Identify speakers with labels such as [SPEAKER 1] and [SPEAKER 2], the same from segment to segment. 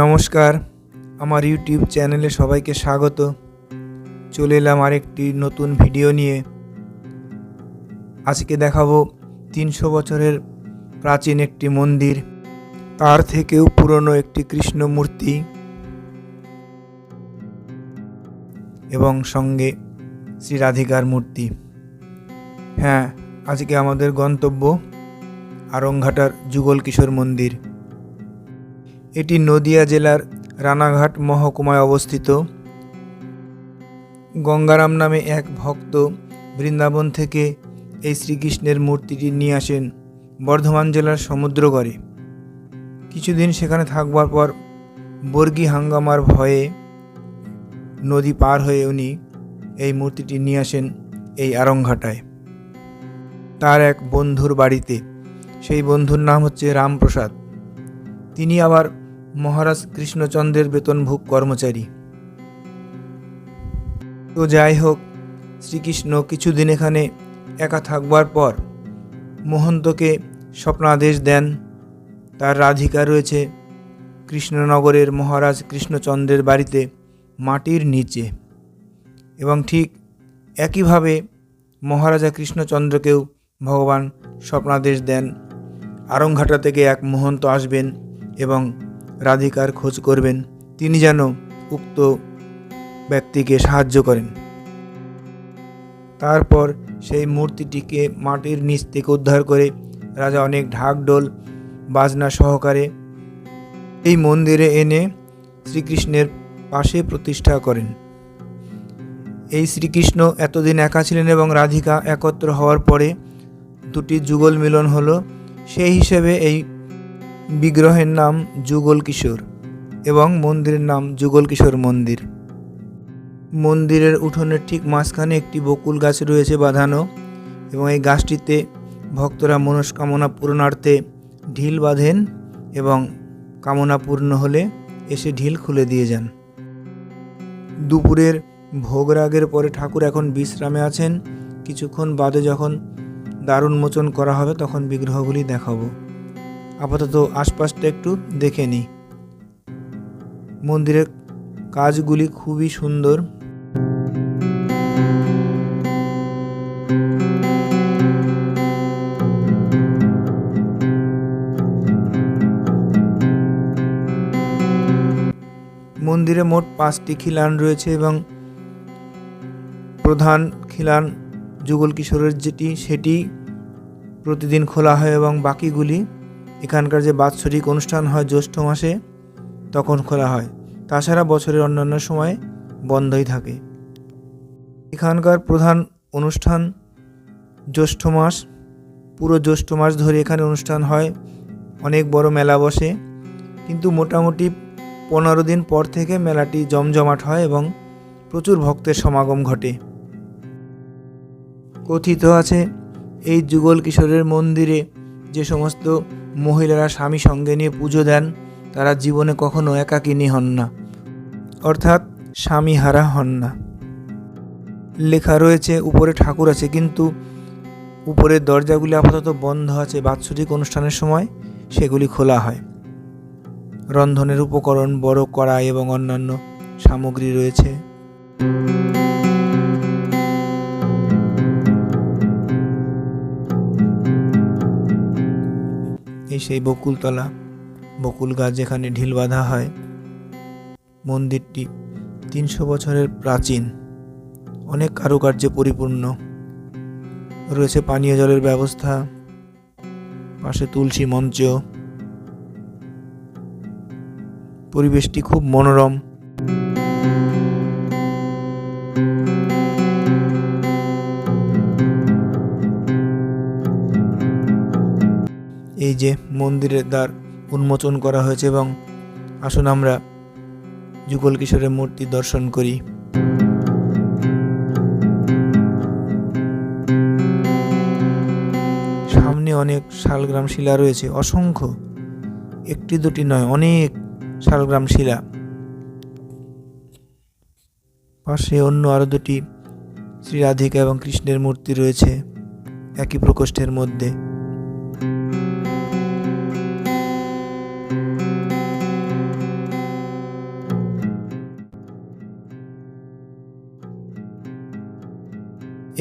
[SPEAKER 1] নমস্কার আমার ইউটিউব চ্যানেলে সবাইকে স্বাগত। চলে এলাম আরেকটি নতুন ভিডিও নিয়ে। আজকে দেখাবো তিনশো বছরের প্রাচীন একটি মন্দির, তার থেকেও পুরনো একটি কৃষ্ণ মূর্তি এবং সঙ্গে শ্রী রাধিকার মূর্তি। হ্যাঁ আজকে আমাদের গন্তব্য আরংঘাটার যুগল কিশোর মন্দির। এটি নদিয়া জেলার রানাঘাট মহকুমায় অবস্থিত। গঙ্গারাম নামে এক ভক্ত বৃন্দাবন থেকে এই শ্রীকৃষ্ণের মূর্তিটি নিয়ে আসেন বর্ধমান জেলার সমুদ্রগড়ে। কিছুদিন সেখানে থাকবার পর বর্গি হাঙ্গামার ভয়ে নদী পার হয়ে উনি এই মূর্তিটি নিয়ে আসেন এই আরংঘাটায়। তার এক বন্ধুর বাড়িতে। সেই বন্ধুর নাম হচ্ছে রামপ্রসাদ। তিনি আবার মহারাজ কৃষ্ণচন্দ্রের বেতনভোগ কর্মচারী। তো যাই হোক, শ্রীকৃষ্ণ কিছুদিন এখানে একা থাকবার পর মহন্তকে স্বপ্নাদেশ দেন। তার রাধিকা রয়েছে কৃষ্ণনগরের মহারাজ কৃষ্ণচন্দ্রের বাড়িতে মাটির নিচে এবং ঠিক একইভাবে মহারাজা কৃষ্ণচন্দ্রকেও ভগবান স্বপ্নাদেশ দেন। আরংঘাটা থেকে এক মহন্ত আসবেন এবং রাধিকার খোঁজ করবেন। তিনি যেন উক্ত ব্যক্তিকে সাহায্য করেন। তারপর সেই মূর্তিটিকে মাটির নিচ থেকে উদ্ধার করে রাজা অনেক ঢাকডোল বাজনা সহকারে এই মন্দিরে এনে শ্রীকৃষ্ণের পাশে প্রতিষ্ঠা করেন। এই শ্রীকৃষ্ণ এতদিন একা ছিলেন এবং রাধিকা একত্র হওয়ার পরে দুটি যুগল মিলন হলো। সেই হিসেবে এই বিগ্রহের নাম যুগল কিশোর এবং মন্দিরের নাম যুগল কিশোর মন্দির। মন্দিরের উঠোনের ঠিক মাঝখানে একটি বকুল গাছ রয়েছে বাঁধানো এবং এই গাছটিতে ভক্তরা মনস্কামনা পূরণার্থে ঢিল বাঁধেন এবং কামনা পূর্ণ হলে এসে ঢিল খুলে দিয়ে যান। দুপুরের ভোগরাগের পরে ঠাকুর এখন বিশ্রামে আছেন। কিছুক্ষণ বাদে যখন দারুণ মোচন করা হবে তখন বিগ্রহগুলি দেখাবো। আপাতত আশপাশটা একটু দেখে নিই। মন্দিরের কাজগুলি খুবই সুন্দর। মন্দিরে মোট পাঁচটি খিলান রয়েছে এবং প্রধান খিলান যুগল কিশোরের যেটি, সেটি প্রতিদিন খোলা হয় এবং বাকিগুলি এখানকার যে বাৎসরিক অনুষ্ঠান হয় জ্যৈষ্ঠ মাসে তখন খোলা হয়। তাছাড়া বছরের অন্যান্য সময় বন্ধই থাকে। এখানকার প্রধান অনুষ্ঠান জ্যৈষ্ঠ মাস। পুরো জ্যৈষ্ঠ মাস ধরে এখানে অনুষ্ঠান হয়। অনেক বড় মেলা বসে। কিন্তু মোটামুটি পনেরো দিন পর থেকে মেলাটি জমজমাট হয় এবং প্রচুর ভক্তের সমাগম ঘটে। কথিত আছে, এই যুগল কিশোরের মন্দিরে যে সমস্ত মহিলারা স্বামী সঙ্গে নিয়ে পুজো দেন, তারা জীবনে কখনো একাকিনী হন না। অর্থাৎ স্বামী হারা হন না। লেখা রয়েছে, উপরে ঠাকুর আছে, কিন্তু উপরের দরজাগুলি আপাতত বন্ধ আছে। বাৎসরিক অনুষ্ঠানের সময় সেগুলি খোলা হয়। রন্ধনের উপকরণ বড় কড়াই এবং অন্যান্য সামগ্রী রয়েছে। এই সেই বকুলতলা, বকুল গাছ যেখানে ঢিল বাঁধা হয়। মন্দিরটি তিনশো বছরের প্রাচীন, অনেক কারুকার্যে পরিপূর্ণ। রয়েছে পানীয় জলের ব্যবস্থা, পাশে তুলসী মঞ্চ পরিবেশটি খুব মনোরম। এই যে মন্দিরের দ্বার উন্মোচন করা হয়েছে এবং আসুন আমরা যুগল কিশোরের মূর্তি দর্শন করি। সামনে অনেক শালগ্রাম শিলা রয়েছে। অসংখ্য। একটি দুটি নয়, অনেক শালগ্রাম শিলা। পাশে অন্য আরও দুটি শ্রী রাধিকা এবং কৃষ্ণের মূর্তি রয়েছে একই প্রকোষ্ঠের মধ্যে।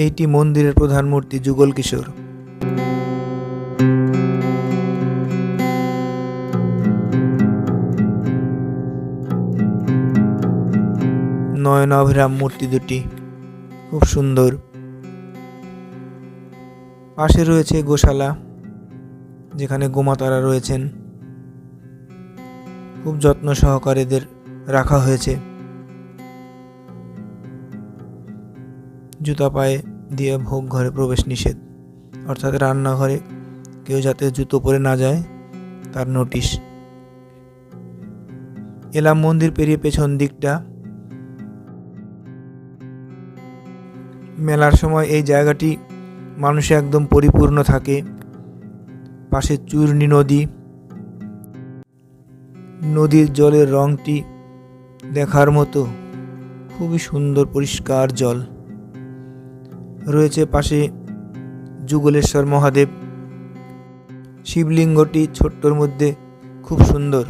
[SPEAKER 1] এইটি মন্দিরের প্রধান মূর্তি যুগল কিশোর। নয়নাভিরাম মূর্তি দুটি। খুব সুন্দর। পাশে রয়েছে গোশালা, যেখানে গোমাতারা রয়েছেন। খুব যত্ন সহকারে এদের রাখা হয়েছে। জুতা পায়ে দিয়ে ভোগ ঘরে প্রবেশ নিষেধ। অর্থাৎ রান্নাঘরে কেউ যাতে জুতো পরে না যায়, তার নোটিশ। এলাম মন্দির পেরিয়ে পেছন দিকটা মেলার সময় এই জায়গাটি মানুষে একদম পরিপূর্ণ থাকে। পাশে চূর্ণী নদী। নদীর জলের রংটি দেখার মতো। খুবই সুন্দর পরিষ্কার জল। রয়েছে পাশে যুগলেশ্বর মহাদেব। শিবলিঙ্গটি ছোট্টর মধ্যে খুব সুন্দর।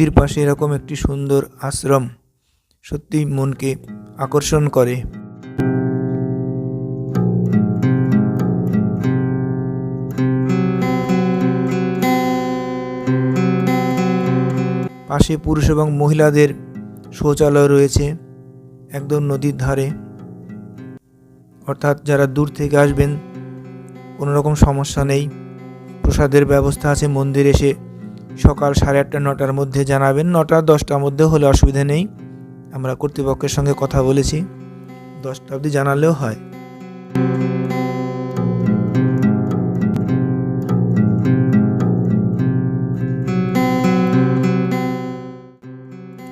[SPEAKER 1] নদীর পাশে এরকম একটি সুন্দর আশ্রম সত্যিই মনকে আকর্ষণ করে। পাশে পুরুষ এবং মহিলাদের শৌচালয় রয়েছে একদম নদীর ধারে। অর্থাৎ যারা দূর থেকে আসবেন কোনো রকম সমস্যা নেই। প্রসাদের ব্যবস্থা আছে, মন্দির এসে সকাল সাড়ে আটটা, নটার মধ্যে জানাবেন। নটা, দশটার মধ্যে হলে অসুবিধা নেই। আমরা কর্তৃপক্ষের সঙ্গে কথা বলেছি। দশটা অবধি জানালেও হয়।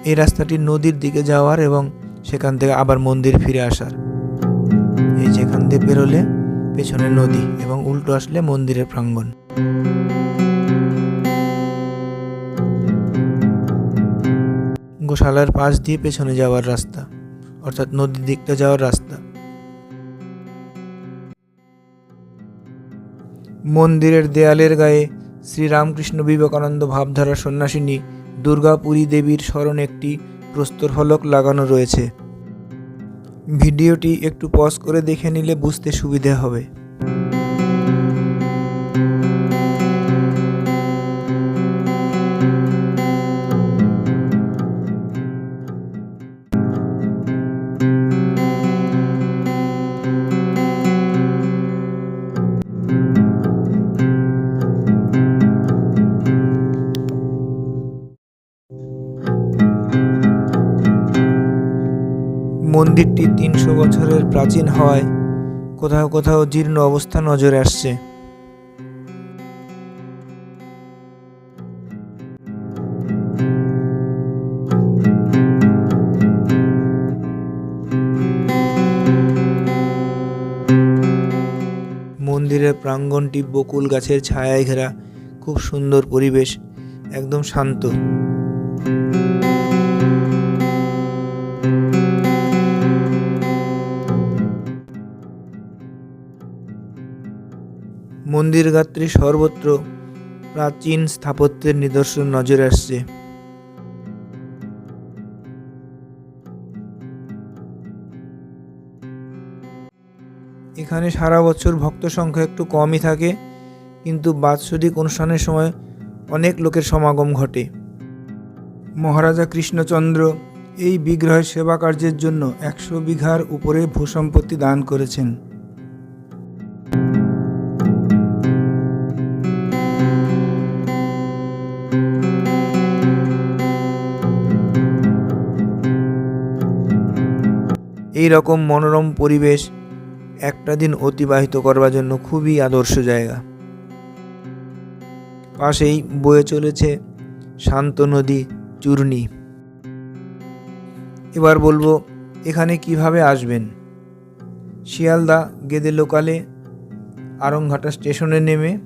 [SPEAKER 1] এই রাস্তাটি নদীর দিকে যাওয়ার এবং সেখান থেকে আবার মন্দির ফিরে আসার। এই যেখান দিয়ে বেরোলে পেছনে নদী এবং উল্টো আসলে মন্দিরের প্রাঙ্গণ। গোশালার পাশ দিয়ে পেছনে যাওয়ার রাস্তা, অর্থাৎ নদীর দিকটা যাওয়ার রাস্তা। মন্দিরের দেয়ালের গায়ে শ্রীরামকৃষ্ণ বিবেকানন্দ ভাবধারা সন্ন্যাসিনী দুর্গাপুরী দেবীর স্মরণে একটি প্রস্তর ফলক লাগানো রয়েছে। ভিডিওটি একটু পজ করে দেখে নিলে বুঝতে সুবিধে হবে। মন্দিরটি তিনশো বছরের প্রাচীন হওয়ায় কোথাও কোথাও জীর্ণ অবস্থা নজরে আসছে। মন্দিরের প্রাঙ্গণটি বকুল গাছের ছায়ায় ঘেরা। খুব সুন্দর পরিবেশ। একদম শান্ত। মন্দির গাত্রে সর্বত্র প্রাচীন স্থাপত্যের নিদর্শন নজরে আসছে। এখানে সারা বছর ভক্ত সংখ্যা একটু কমই থাকে, কিন্তু বাৎসরিক অনুষ্ঠানের সময় অনেক লোকের সমাগম ঘটে। মহারাজা কৃষ্ণচন্দ্র এই বিগ্রহের সেবা কার্যের জন্য একশো বিঘার উপরে ভূসম্পত্তি দান করেছেন। এই রকম মনোরম পরিবেশ একটা দিন অতিবাহিত করবার জন্য খুবই আদর্শ জায়গা। পাশেই বয়ে চলেছে শান্ত নদী চূর্ণী। এবার বলব, এখানে কীভাবে আসবেন? শিয়ালদা গেদে লোকালে আরংঘাটা স্টেশনে নেমে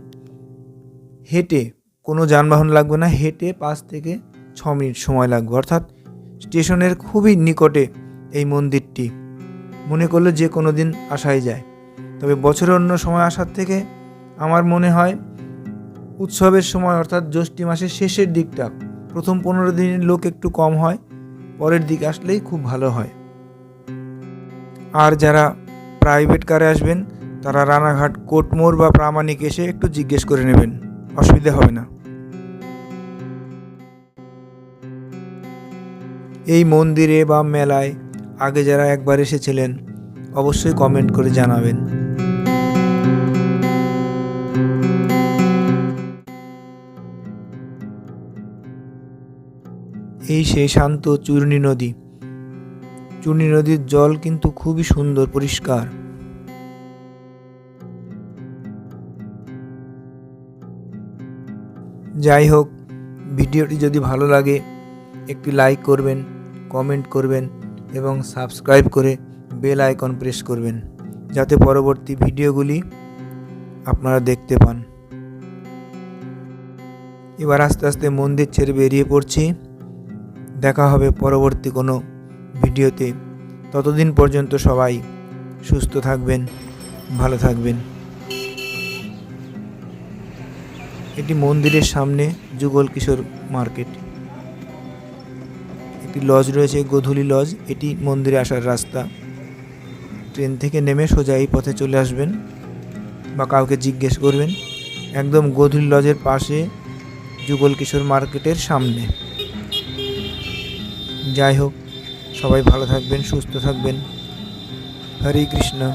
[SPEAKER 1] হেঁটে কোনো যানবাহন লাগবে না, হেঁটে পাঁচ থেকে ছ মিনিট সময় লাগবে। অর্থাৎ স্টেশনের খুবই নিকটে এই মন্দিরটি। মনে করলে যে কোনো দিন আসাই যায়। তবে বছরের অন্য সময় আসার থেকে আমার মনে হয় উৎসবের সময় অর্থাৎ জ্যৈষ্ঠী মাসের শেষের দিকটা, প্রথম পনেরো দিনের লোক একটু কম হয়, পরের দিক আসলেই খুব ভালো হয়। আর যারা প্রাইভেট কারে আসবেন, তারা রানাঘাট, কোটমোড় বা প্রামাণিক এসে একটু জিজ্ঞেস করে নেবেন, অসুবিধা হবে না। এই মন্দিরে বা মেলায় আগে যারা একবার এসেছিলেন, অবশ্যই কমেন্ট করে জানাবেন। এই সেই শান্ত চূর্ণী নদী। চূর্ণী নদীর জল কিন্তু খুবই সুন্দর, পরিষ্কার। যাই হোক, ভিডিওটি যদি ভালো লাগে, একটি লাইক করবেন কমেন্ট করবেন এবং সাবস্ক্রাইব করে বেল আইকন প্রেস করবেন, যাতে পরবর্তী ভিডিওগুলি আপনারা দেখতে পান। এবার আস্তে আস্তে মন্দির ছেড়ে বেরিয়ে পড়ছি। দেখা হবে পরবর্তী কোনো ভিডিওতে। ততদিন পর্যন্ত সবাই সুস্থ থাকবেন, ভালো থাকবেন। এটি মন্দিরের সামনে যুগল কিশোর মার্কেট। একটি লজ রয়েছে, গোধূলি লজ। এটি মন্দিরে আসার রাস্তা। ট্রেন থেকে নেমে সোজা এই পথে চলে আসবেন বা কাউকে জিজ্ঞেস করবেন। একদম গোধূলি লজের পাশে যুগল কিশোর মার্কেটের সামনে। যাই হোক, সবাই ভালো থাকবেন, সুস্থ থাকবেন। হরে কৃষ্ণ।